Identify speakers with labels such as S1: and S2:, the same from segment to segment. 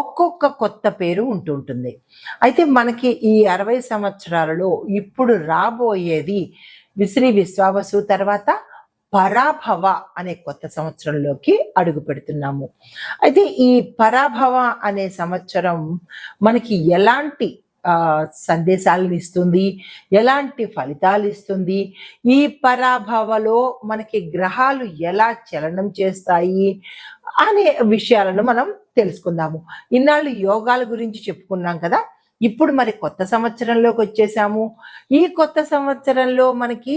S1: ఒక్కొక్క కొత్త పేరు ఉంటుంటుంది. అయితే మనకి ఈ అరవై సంవత్సరాలలో ఇప్పుడు రాబోయేది విశ్రీ విశ్వావసు తర్వాత పరాభవ అనే కొత్త సంవత్సరంలోకి అడుగు పెడుతున్నాము. అయితే ఈ పరాభవ అనే సంవత్సరం మనకి ఎలాంటి సందేశాలను ఇస్తుంది? ఎలాంటి ఫలితాలు ఇస్తుంది? ఈ పరాభవలో మనకి గ్రహాలు ఎలా చలనం చేస్తాయి? అనే విషయాలను మనం తెలుసుకుందాము. ఇన్నాళ్ళు యోగాల గురించి చెప్పుకున్నాం కదా ఇప్పుడు మరి కొత్త సంవత్సరంలోకి వచ్చేసాము. ఈ కొత్త సంవత్సరంలో మనకి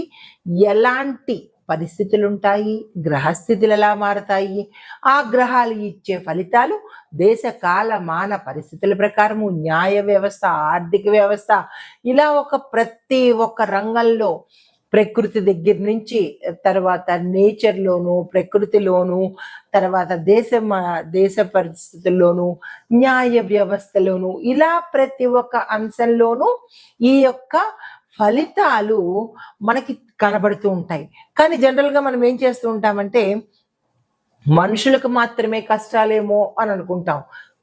S1: ఎలాంటి పరిస్థితులు ఉంటాయి గ్రహస్థితులు ఎలా మారతాయి ఆ గ్రహాలు ఇచ్చే ఫలితాలు దేశ కాల మాన పరిస్థితుల ప్రకారము న్యాయ వ్యవస్థ ఆర్థిక వ్యవస్థ ఇలా ఒక ప్రతి ఒక్క రంగంలో ప్రకృతి దగ్గర నుంచి తర్వాత నేచర్లోను ప్రకృతిలోను తర్వాత దేశ దేశ పరిస్థితుల్లోనూ న్యాయ వ్యవస్థలోను ఇలా ప్రతి ఒక్క అంశంలోనూ ఈ యొక్క ఫలితాలు మనకి కనబడుతూ ఉంటాయి. కానీ జనరల్గా మనం ఏం చేస్తూ ఉంటామంటే మనుషులకు మాత్రమే కష్టాలేమో అని అనుకుంటాం.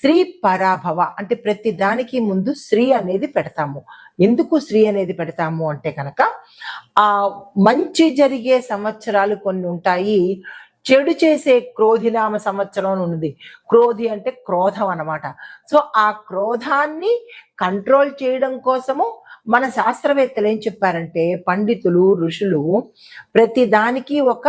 S1: శ్రీ పరాభవ అంటే ప్రతి దానికి ముందు శ్రీ అనేది పెడతాము. ఎందుకు శ్రీ అనేది పెడతాము అంటే కనుక ఆ మంచి జరిగే సంవత్సరాలు కొన్ని ఉంటాయి. చెడు చేసే క్రోధినామ సంవత్సరం అని క్రోధి అంటే క్రోధం అనమాట సో ఆ క్రోధాన్ని కంట్రోల్ చేయడం కోసము మన శాస్త్రవేత్తలు ఏం చెప్పారంటే పండితులు ఋషులు ప్రతి దానికి ఒక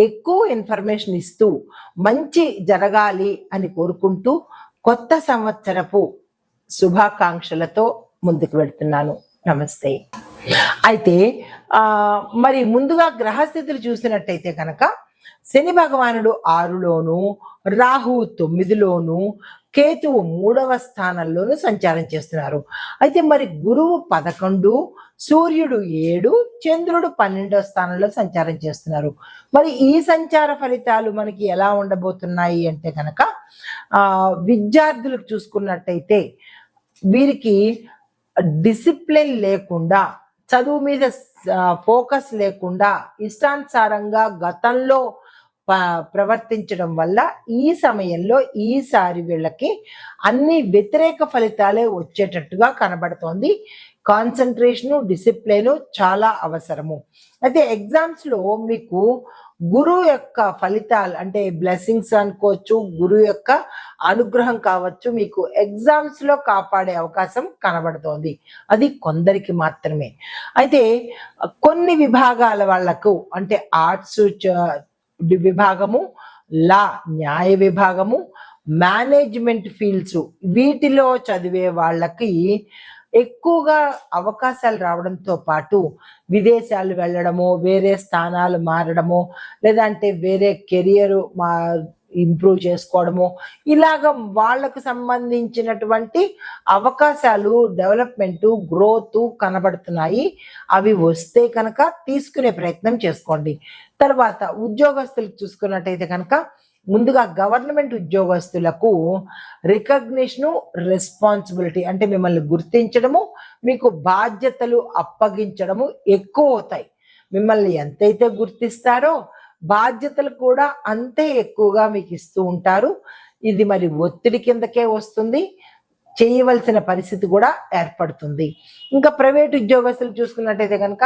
S1: ఎక్కువ ఇన్ఫర్మేషన్ ఇస్తూ మంచి జరగాలి అని కోరుకుంటూ కొత్త సంవత్సరపు శుభాకాంక్షలతో ముందుకు వెళ్తున్నాను. నమస్తే. అయితే ఆ మరి ముందుగా గ్రహస్థితులు చూసినట్టయితే కనుక శని భగవానుడు ఆరులోను రాహు తొమ్మిదిలోను కేతువు మూడవ స్థానంలోనూ సంచారం చేస్తున్నారు. అయితే మరి గురువు పదకొండు సూర్యుడు ఏడు చంద్రుడు పన్నెండవ స్థానంలో సంచారం చేస్తున్నారు. మరి ఈ సంచార ఫలితాలు మనకి ఎలా ఉండబోతున్నాయి అంటే కనుక విద్యార్థులకు చూసుకున్నట్టయితే వీరికి డిసిప్లిన్ లేకుండా చదువు మీద ఫోకస్ లేకుండా ఇష్టానుసారంగా గతంలో ప్రవర్తించడం వల్ల ఈ సమయంలో ఈసారి వీళ్ళకి అన్ని వ్యతిరేక ఫలితాలే వచ్చేటట్టుగా కనబడుతోంది. కాన్సన్ట్రేషను డిసిప్లిన్ చాలా అవసరము. అయితే ఎగ్జామ్స్లో మీకు గురువు యొక్క ఫలితాలు అంటే బ్లెస్సింగ్స్ అనుకోవచ్చు గురువు యొక్క అనుగ్రహం కావచ్చు మీకు ఎగ్జామ్స్లో కాపాడే అవకాశం కనబడుతోంది. అది కొందరికి మాత్రమే. అయితే కొన్ని విభాగాల వాళ్ళకు అంటే ఆర్ట్స్ విభాగము లా న్యాయ విభాగము మేనేజ్మెంట్ ఫీల్డ్స్ వీటిలో చదివే వాళ్ళకి ఎక్కువగా అవకాశాలు రావడంతో పాటు విదేశాలు వెళ్ళడము వేరే స్థానాలు మారడము లేదంటే వేరే కెరియర్ మా ఇంప్రూవ్ చేసుకోవడము. ఇలాగ వాళ్ళకు సంబంధించినటువంటి అవకాశాలు డెవలప్మెంట్ గ్రోత్ కనబడుతున్నాయి. అవి వస్తే కనుక తీసుకునే ప్రయత్నం చేసుకోండి. తర్వాత ఉద్యోగస్తులకు చూసుకున్నట్టయితే కనుక ముందుగా గవర్నమెంట్ ఉద్యోగస్తులకు రికగ్నిషను రెస్పాన్సిబిలిటీ అంటే మిమ్మల్ని గుర్తించడము మీకు బాధ్యతలు అప్పగించడము ఎక్కువ అవుతాయి. మిమ్మల్ని ఎంతైతే గుర్తిస్తారో బాధ్యతలు కూడా అంతే ఎక్కువగా మీకు ఇస్తూ ఉంటారు. ఇది మరి ఒత్తిడి కిందకే వస్తుంది. చేయవలసిన పరిస్థితి కూడా ఏర్పడుతుంది. ఇంకా ప్రైవేట్ ఉద్యోగస్తులు చూసుకున్నట్టయితే కనుక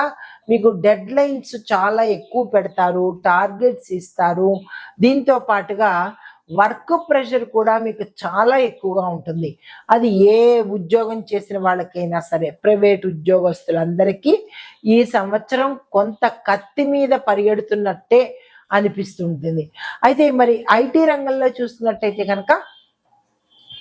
S1: మీకు డెడ్ లైన్స్ చాలా ఎక్కువ పెడతారు టార్గెట్స్ ఇస్తారు. దీంతో పాటుగా వర్క్ ప్రెషర్ కూడా మీకు చాలా ఎక్కువగా ఉంటుంది. అది ఏ ఉద్యోగం చేసిన వాళ్ళకైనా సరే ప్రైవేట్ ఉద్యోగస్తులందరికీ ఈ సంవత్సరం కొంత కత్తి మీద పరిగెడుతున్నట్టే అనిపిస్తుంటుంది. అయితే మరి ఐటీ రంగంలో చూస్తున్నట్టయితే కనుక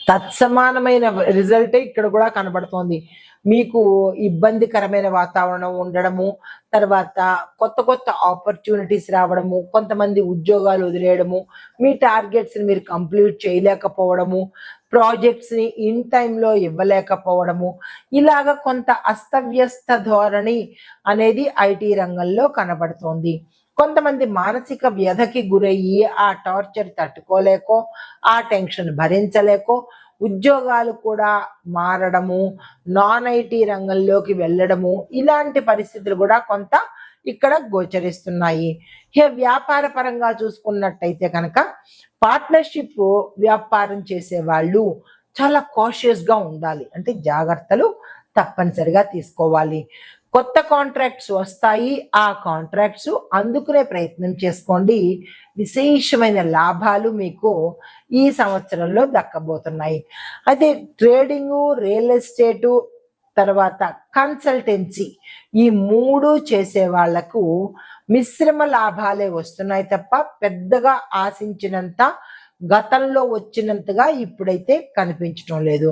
S1: తత్సమానమైన రిజల్టే ఇక్కడ కూడా కనబడుతోంది. మీకు ఇబ్బందికరమైన వాతావరణం ఉండడము తర్వాత కొత్త కొత్త ఆపర్చునిటీస్ రావడము కొంతమంది ఉద్యోగాలు వదిలేయడము మీ టార్గెట్స్ని మీరు కంప్లీట్ చేయలేకపోవడము ప్రాజెక్ట్స్ని ఇన్ టైంలో ఇవ్వలేకపోవడము ఇలాగ కొంత అస్తవ్యస్త ధోరణి అనేది ఐటీ రంగంలో కనబడుతోంది. కొంతమంది మానసిక వ్యధకి గురయ్యి ఆ టార్చర్ తట్టుకోలేకో ఆ టెన్షన్ భరించలేకో ఉద్యోగాలు కూడా మారడము నాన్ ఐటీ రంగంలోకి వెళ్ళడము ఇలాంటి పరిస్థితులు కూడా కొంత ఇక్కడ గోచరిస్తున్నాయి. ఇక వ్యాపార పరంగా చూసుకున్నట్టయితే కనుక పార్ట్నర్షిప్ వ్యాపారం చేసే వాళ్ళు చాలా కాషియస్గా ఉండాలి. అంటే జాగ్రత్తలు తప్పనిసరిగా తీసుకోవాలి. కొత్త కాంట్రాక్ట్స్ వస్తాయి ఆ కాంట్రాక్ట్స్ అందుకునే ప్రయత్నం చేసుకోండి. విశేషమైన లాభాలు మీకు ఈ సంవత్సరంలో దక్కబోతున్నాయి. అయితే ట్రేడింగు రియల్ ఎస్టేటు తర్వాత కన్సల్టెన్సీ ఈ మూడు చేసే వాళ్ళకు మిశ్రమ లాభాలే వస్తున్నాయి తప్ప పెద్దగా ఆశించినంత గతంలో వచ్చినంతగా ఇప్పుడైతే కనిపించడం లేదు.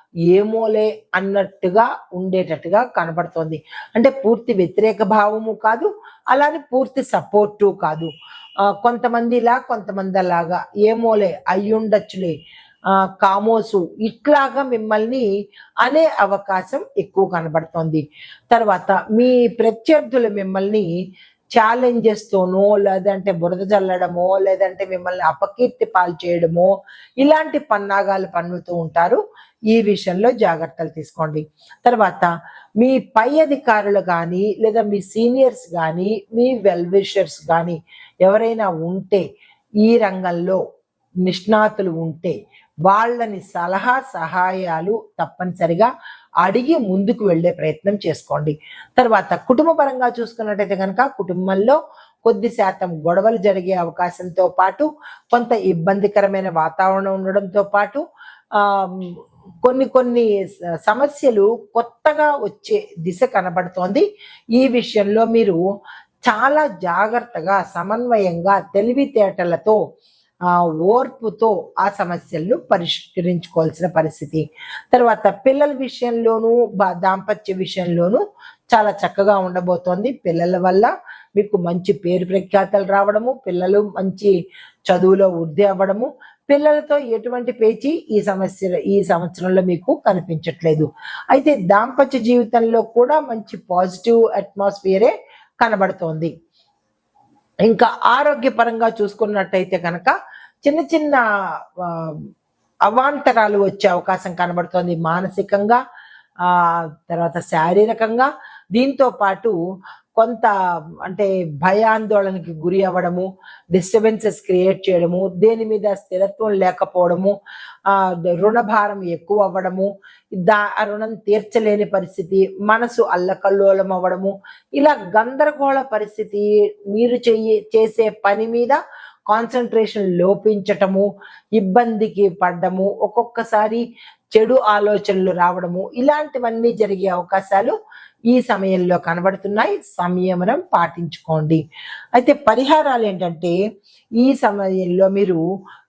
S1: ఏమోలే అన్నట్టుగా ఉండేటట్టుగా కనబడుతోంది అంటే పూర్తి వ్యతిరేక భావము కాదు అలానే పూర్తి సపోర్టు కాదు. కొంతమందిలా కొంతమంది అలాగా ఏమోలే అయ్యుండొచ్చులే. కామోసు ఇట్లాగా మిమ్మల్ని అనే అవకాశం ఎక్కువ కనబడుతోంది తర్వాత మీ ప్రత్యర్థులు మిమ్మల్ని ఛాలెంజెస్తోనో లేదంటే బురద చల్లడమో లేదంటే మిమ్మల్ని అపకీర్తి పాలు చేయడమో ఇలాంటి పన్నాగాలు పన్నుతూ ఉంటారు. ఈ విషయంలో జాగ్రత్తలు తీసుకోండి. తర్వాత మీ పై అధికారులు కానీ లేదా మీ సీనియర్స్ కానీ మీ వెల్ విషర్స్ కానీ ఎవరైనా ఉంటే ఈ రంగంలో నిష్ణాతులు ఉంటే వాళ్ళని సలహా సహాయాలు తప్పనిసరిగా అడిగి ముందుకు వెళ్ళే ప్రయత్నం చేసుకోండి. తర్వాత కుటుంబ పరంగా చూసుకున్నట్టయితే కనుక కుటుంబంలో కొద్ది శాతం గొడవలు జరిగే అవకాశంతో పాటు కొంత ఇబ్బందికరమైన వాతావరణం ఉండడంతో పాటు కొన్ని కొన్ని సమస్యలు కొత్తగా వచ్చే దిశ కనబడుతోంది. ఈ విషయంలో మీరు చాలా జాగ్రత్తగా సమన్వయంగా తెలివితేటలతో ఓర్పుతో ఆ సమస్యలను పరిష్కరించుకోవాల్సిన పరిస్థితి. తర్వాత పిల్లల విషయంలోనూ బా- దాంపత్య విషయంలోనూ చాలా చక్కగా ఉండబోతోంది. పిల్లల వల్ల మీకు మంచి పేరు ప్రఖ్యాతలు రావడము పిల్లలు మంచి చదువులో వృద్ధి అవ్వడము పిల్లలతో ఎటువంటి పేచి ఈ సమస్య ఈ సంవత్సరంలో మీకు కనిపించట్లేదు. అయితే దాంపత్య జీవితంలో కూడా మంచి పాజిటివ్ అట్మాస్ఫియరే కనబడుతోంది. ఇంకా ఆరోగ్యపరంగా చూసుకున్నట్టయితే కనుక చిన్న చిన్న అవాంతరాలు వచ్చే అవకాశం కనబడుతోంది మానసికంగా ఆ తర్వాత శారీరకంగా. దీంతో పాటు కొంత అంటే భయాందోళనకి గురి అవ్వడము డిస్టర్బెన్సెస్ క్రియేట్ చేయడము దేని మీద స్థిరత్వం లేకపోవడము ఆ రుణభారం ఎక్కువ అవ్వడము దా రుణం తీర్చలేని పరిస్థితి మనసు అల్లకల్లోలం అవ్వడము ఇలా గందరగోళ పరిస్థితి మీరు చెయ్యి చేసే పని మీద కాన్సన్ట్రేషన్ లోపించటము ఇబ్బందికి పడ్డము ఒక్కొక్కసారి చెడు ఆలోచనలు రావడము ఇలాంటివన్నీ జరిగే అవకాశాలు ఈ సమయంలో కనబడుతున్నాయి. సంయమనం పాటించుకోండి. అయితే పరిహారాలు ఏంటంటే ఈ సమయంలో మీరు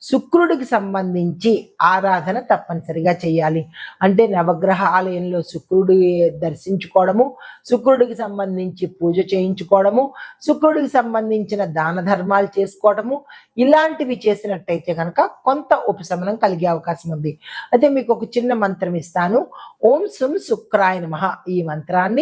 S1: శుక్రుడికి సంబంధించి ఆరాధన తప్పనిసరిగా చేయాలి. అంటే నవగ్రహ ఆలయంలో శుక్రుడి దర్శించుకోవడము శుక్రుడికి సంబంధించి పూజ చేయించుకోవడము శుక్రుడికి సంబంధించిన దాన ధర్మాలు చేసుకోవడము ఇలాంటివి చేసినట్టయితే కనుక కొంత ఉపశమనం కలిగే అవకాశం ఉంది. అయితే మీకు ఒక చిన్న మంత్రం ఇస్తాను. ఓం సుం శుక్రాయ నమ ఈ మంత్రాన్ని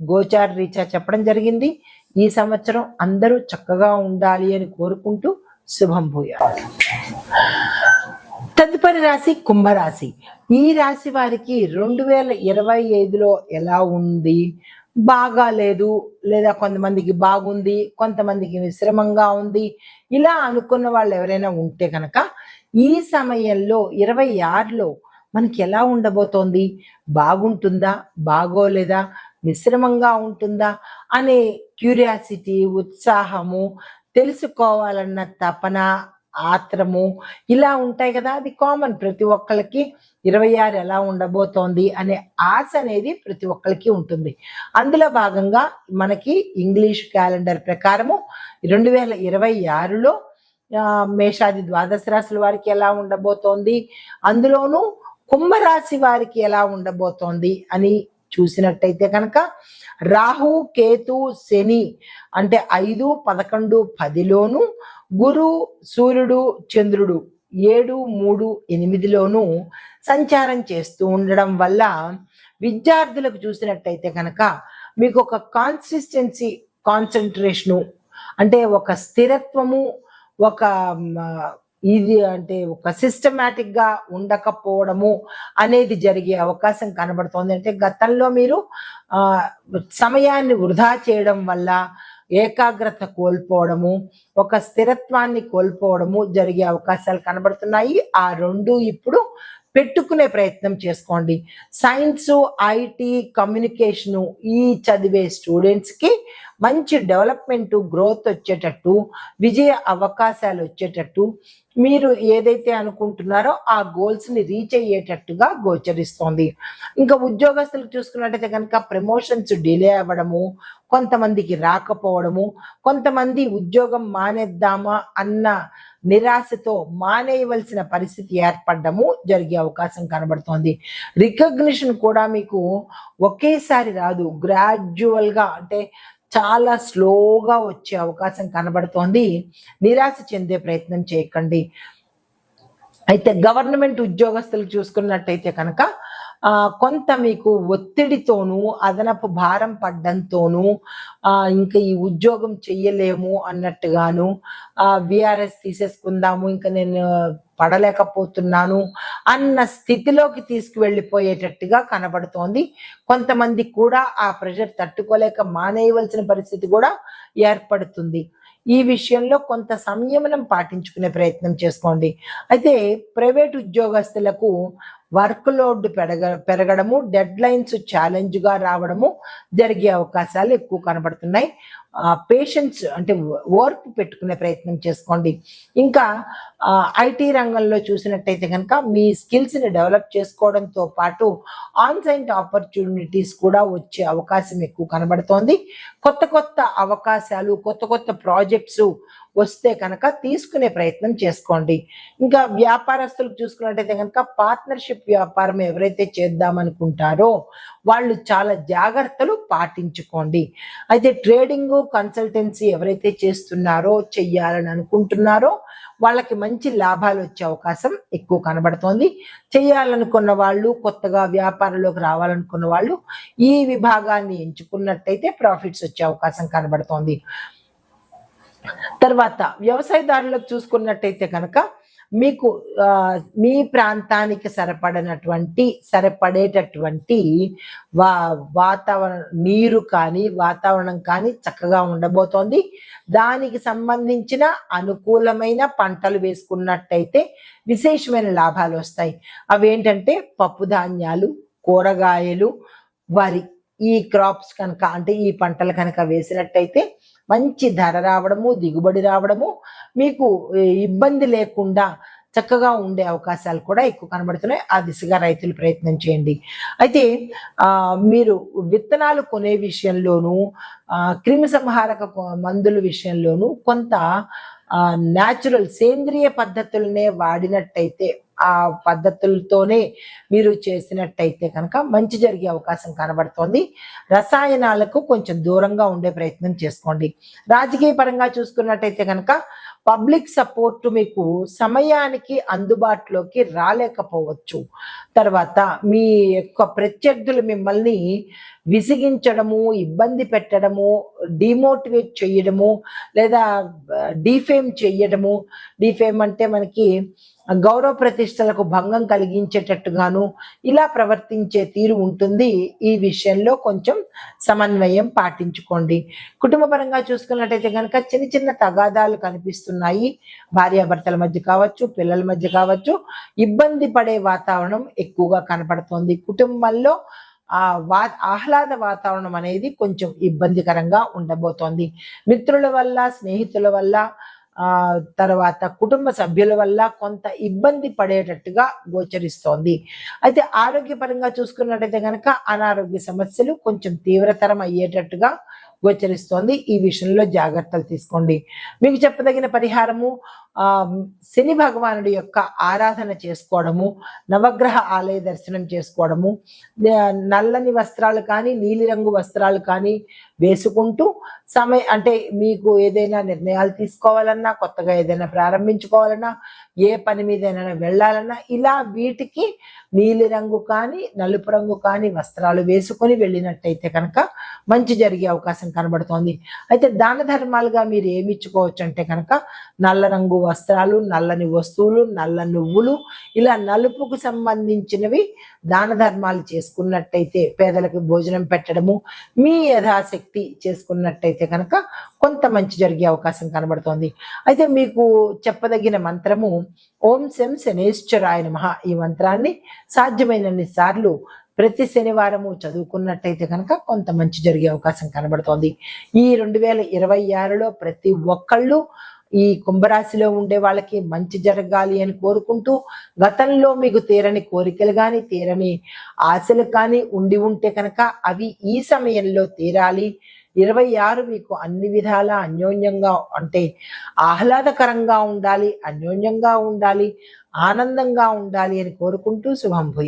S1: గోచార రీఛార్జ్ చెప్పడం జరిగింది. ఈ సంవత్సరం అందరూ చక్కగా ఉండాలి అని కోరుకుంటూ శుభం భూయా తదుపరి రాశి కుంభరాశి. ఈ రాశి వారికి రెండు వేల ఇరవై ఐదులో ఎలా ఉంది? బాగా లేదు లేదా కొంతమందికి బాగుంది కొంతమందికి మిశ్రమంగా ఉంది ఇలా అనుకున్న వాళ్ళు ఎవరైనా ఉంటే కనుక ఈ సమయంలో ఇరవై ఆరులో మనకి ఎలా ఉండబోతోంది? బాగుంటుందా? బాగోలేదా? మిశ్రమంగా ఉంటుందా అనే క్యూరియాసిటీ ఉత్సాహము తెలుసుకోవాలన్న తపన ఆత్రము ఇలా ఉంటాయి కదా. అది కామన్ ప్రతి ఒక్కరికి ఇరవై ఆరు ఎలా ఉండబోతోంది అనే ఆశ అనేది ప్రతి ఒక్కరికి ఉంటుంది. అందులో భాగంగా మనకి ఇంగ్లీష్ క్యాలెండర్ ప్రకారము రెండు వేల ఇరవై ఆరులో మేషాది ద్వాదశ రాశుల వారికి ఎలా ఉండబోతోంది? అందులోనూ కుంభరాశి వారికి ఎలా ఉండబోతోంది అని చూసినట్టయితే కనుక రాహు కేతు శని అంటే ఐదు పదకొండు పదిలోను గురు సూర్యుడు చంద్రుడు ఏడు మూడు ఎనిమిదిలోను సంచారం చేస్తూ ఉండడం వల్ల విద్యార్థులకు చూసినట్టయితే కనుక మీకు ఒక కాన్సిస్టెన్సీ కాన్సన్ట్రేషను అంటే ఒక స్థిరత్వము ఒక ఇది అంటే ఒక సిస్టమేటిక్గా ఉండకపోవడము అనేది జరిగే అవకాశం కనబడుతోంది. అంటే గతంలో మీరు ఆ సమయాన్ని వృధా చేయడం వల్ల ఏకాగ్రత కోల్పోవడము ఒక స్థిరత్వాన్ని కోల్పోవడము జరిగే అవకాశాలు కనబడుతున్నాయి. ఆ రెండు ఇప్పుడు పెట్టుకునే ప్రయత్నం చేసుకోండి. సైన్స్ ఐటీ కమ్యూనికేషను ఈ చదివే స్టూడెంట్స్కి మంచి డెవలప్మెంట్ గ్రోత్ వచ్చేటట్టు విజయ అవకాశాలు వచ్చేటట్టు మీరు ఏదైతే అనుకుంటున్నారో ఆ గోల్స్ని రీచ్ అయ్యేటట్టుగా గోచరిస్తోంది. ఇంకా ఉద్యోగస్తులకు చూసుకున్నట్టయితే కనుక ప్రమోషన్స్ డిలే అవ్వడము కొంతమందికి రాకపోవడము కొంతమంది ఉద్యోగం మానేద్దామా అన్న నిరాశతో మానేయవలసిన పరిస్థితి ఏర్పడము జరిగే అవకాశం కనబడుతోంది. రికగ్నిషన్ కూడా మీకు ఒకేసారి రాదు. గ్రాడ్యువల్గా అంటే చాలా స్లోగా వచ్చే అవకాశం కనబడుతోంది. నిరాశ చెందే ప్రయత్నం చేయకండి. అయితే గవర్నమెంట్ ఉద్యోగస్తులు చూసుకున్నట్టయితే కనుక కొంత మీకు ఒత్తిడితోనూ అదనపు భారం పడ్డంతోనూ ఇంకా ఈ ఉద్యోగం చెయ్యలేము అన్నట్టుగాను విఆర్ఎస్ తీసేసుకుందాము. ఇంకా నేను పడలేకపోతున్నాను అన్న స్థితిలోకి తీసుకువెళ్ళిపోయేటట్టుగా కనబడుతోంది. కొంతమంది కూడా ఆ ప్రెషర్ తట్టుకోలేక మానేయవలసిన పరిస్థితి కూడా ఏర్పడుతుంది. ఈ విషయంలో కొంత సంయమనం పాటించుకునే ప్రయత్నం చేసుకోండి. అయితే ప్రైవేట్ ఉద్యోగస్తులకు వర్క్ లోడ్ పెరగ పెరగడము డెడ్ లైన్స్ ఛాలెంజ్గా రావడము జరిగే అవకాశాలు ఎక్కువ కనబడుతున్నాయి. పేషెన్స్ అంటే ఓర్పు పెట్టుకునే ప్రయత్నం చేసుకోండి. ఇంకా ఐటీ రంగంలో చూసినట్టయితే కనుక మీ స్కిల్స్ని డెవలప్ చేసుకోవడంతో పాటు ఆన్ సైట్ ఆపర్చునిటీస్ కూడా వచ్చే అవకాశం ఎక్కువ కనబడుతోంది. కొత్త కొత్త అవకాశాలు కొత్త కొత్త ప్రాజెక్ట్స్ వస్తే కనుక తీసుకునే ప్రయత్నం చేసుకోండి. ఇంకా వ్యాపారస్తులకు చూసుకున్నట్టయితే కనుక పార్ట్నర్షిప్ వ్యాపారం ఎవరైతే చేద్దామనుకుంటారో వాళ్ళు చాలా జాగ్రత్తలు పాటించుకోండి. అయితే ట్రేడింగ్ కన్సల్టెన్సీ ఎవరైతే చేస్తున్నారో చెయ్యాలని అనుకుంటున్నారో వాళ్ళకి మంచి లాభాలు వచ్చే అవకాశం ఎక్కువ కనబడుతోంది. చేయాలనుకున్న వాళ్ళు కొత్తగా వ్యాపారంలోకి రావాలనుకున్న వాళ్ళు ఈ విభాగాన్ని ఎంచుకున్నట్టయితే ప్రాఫిట్స్ వచ్చే అవకాశం కనబడుతోంది. తర్వాత వ్యవసాయదారులకు చూసుకున్నట్టయితే కనుక మీకు మీ ప్రాంతానికి సరిపడినటువంటి సరిపడేటటువంటి వా వాతావరణ నీరు కానీ వాతావరణం కానీ చక్కగా ఉండబోతోంది. దానికి సంబంధించిన అనుకూలమైన పంటలు వేసుకున్నట్టయితే విశేషమైన లాభాలు వస్తాయి. అవేంటంటే పప్పు ధాన్యాలు కూరగాయలు వరి ఈ క్రాప్స్ కనుక అంటే ఈ పంటలు కనుక వేసినట్టయితే మంచి ధర రావడము దిగుబడి రావడము మీకు ఇబ్బంది లేకుండా చక్కగా ఉండే అవకాశాలు కూడా ఎక్కువ కనబడుతున్నాయి. ఆ దిశగా రైతులు ప్రయత్నం చేయండి. అయితే మీరు విత్తనాలు కొనే విషయంలోనూ క్రిమి సంహారక మందుల విషయంలోనూ కొంత న్యాచురల్ సేంద్రియ పద్ధతులనే వాడినట్టయితే ఆ పద్ధతులతోనే మీరు చేసినట్టయితే కనుక మంచి జరిగే అవకాశం కనబడుతోంది. రసాయనాలకు కొంచెం దూరంగా ఉండే ప్రయత్నం చేసుకోండి. రాజకీయ పరంగా చూసుకున్నట్టయితే కనుక పబ్లిక్ సపోర్ట్ మీకు సమయానికి అందుబాటులోకి రాలేకపోవచ్చు. తర్వాత మీ యొక్క ప్రత్యర్థులు మిమ్మల్ని విసిగించడము ఇబ్బంది పెట్టడము డిమోటివేట్ చేయడము లేదా డిఫేమ్ చేయడము. డిఫేమ్ అంటే మనకి గౌరవ ప్రతిష్టలకు భంగం కలిగించేటట్టుగాను ఇలా ప్రవర్తించే తీరు ఉంటుంది. ఈ విషయంలో కొంచెం సమన్వయం పాటించుకోండి. కుటుంబపరంగా చూసుకున్నట్టయితే కనుక చిన్న చిన్న తగాదాలు కనిపిస్తున్నాయి. భార్యాభర్తల మధ్య కావచ్చు పిల్లల మధ్య కావచ్చు. ఇబ్బంది పడే వాతావరణం ఎక్కువగా కనపడుతోంది. కుటుంబంలో ఆ వా ఆహ్లాద వాతావరణం అనేది కొంచెం ఇబ్బందికరంగా ఉండబోతోంది. మిత్రుల వల్ల స్నేహితుల వల్ల తర్వాత కుటుంబ సభ్యుల వల్ల కొంత ఇబ్బంది పడేటట్టుగా గోచరిస్తోంది. అయితే ఆరోగ్యపరంగా చూసుకున్నట్టయితే కనుక అనారోగ్య సమస్యలు కొంచెం తీవ్రతరం అయ్యేటట్టుగా గోచరిస్తోంది. ఈ విషయంలో జాగ్రత్తలు తీసుకోండి. మీకు చెప్పదగిన పరిహారము శని భగవానుడి యొక్క ఆరాధన చేసుకోవడము నవగ్రహ ఆలయ దర్శనం చేసుకోవడము నల్లని వస్త్రాలు కానీ నీలిరంగు వస్త్రాలు కానీ వేసుకుంటూ సమయ అంటే మీకు ఏదైనా నిర్ణయాలు తీసుకోవాలన్నా కొత్తగా ఏదైనా ప్రారంభించుకోవాలన్నా ఏ పని మీదైనా వెళ్ళాలన్నా ఇలా వీటికి నీలిరంగు కానీ నలుపు రంగు కానీ వస్త్రాలు వేసుకొని వెళ్ళినట్టయితే కనుక మంచి జరిగే అవకాశం కనబడుతోంది. అయితే దాన ధర్మాలుగా మీరు ఏమి ఇచ్చుకోవచ్చు అంటే కనుక నల్ల రంగు వస్త్రాలు నల్లని వస్తువులు నల్ల నువ్వులు ఇలా నలుపుకు సంబంధించినవి దాన ధర్మాలు చేసుకున్నట్టయితే పేదలకు భోజనం పెట్టడము మీ యథాశక్తి చేసుకున్నట్టయితే కనుక కొంత మంచి జరిగే అవకాశం కనబడుతోంది. అయితే మీకు చెప్పదగిన మంత్రము ఓం శం శనేశ్వరాయ నమ. ఈ మంత్రాన్ని సాధ్యమైనన్ని సార్లు ప్రతి శనివారము చదువుకున్నట్టయితే కనుక కొంత మంచి జరిగే అవకాశం కనబడుతోంది. ఈ రెండు వేల ఇరవై ఆరులో ప్రతి ఒక్కళ్ళు ఈ కుంభరాశిలో ఉండే వాళ్ళకి మంచి జరగాలి అని కోరుకుంటూ గతంలో మీకు తీరని కోరికలు కానీ తీరని ఆశలు కానీ ఉండి ఉంటే కనుక అవి ఈ సమయంలో తీరాలి. ఇరవై ఆరు మీకు అన్ని విధాల అన్యోన్యంగా అంటే ఆహ్లాదకరంగా ఉండాలి అన్యోన్యంగా ఉండాలి ఆనందంగా ఉండాలి అని కోరుకుంటూ శుభంభూయ